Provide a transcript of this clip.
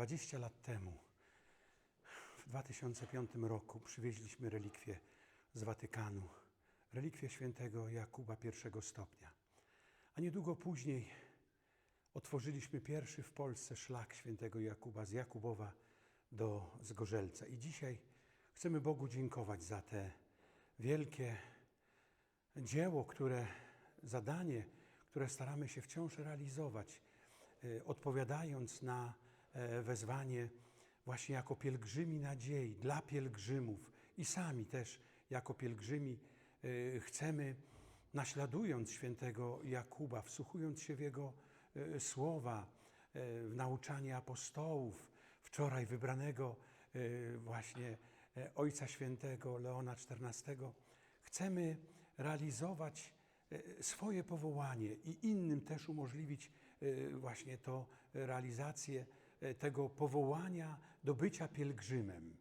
20 lat temu, w 2005 roku, przywieźliśmy relikwie z Watykanu, relikwie świętego Jakuba I stopnia. A niedługo później otworzyliśmy pierwszy w Polsce szlak świętego Jakuba z Jakubowa do Zgorzelca. I dzisiaj chcemy Bogu dziękować za te wielkie dzieło, które, zadanie, które staramy się wciąż realizować, e, odpowiadając na wezwanie właśnie jako pielgrzymi nadziei dla pielgrzymów. I sami też jako pielgrzymi e, chcemy, naśladując świętego Jakuba, wsłuchując się w jego e, słowa, e, w nauczanie apostołów, wczoraj wybranego e, właśnie e, Ojca Świętego Leona XIV, chcemy realizować e, swoje powołanie i innym też umożliwić e, właśnie to realizację e, tego powołania do bycia pielgrzymem.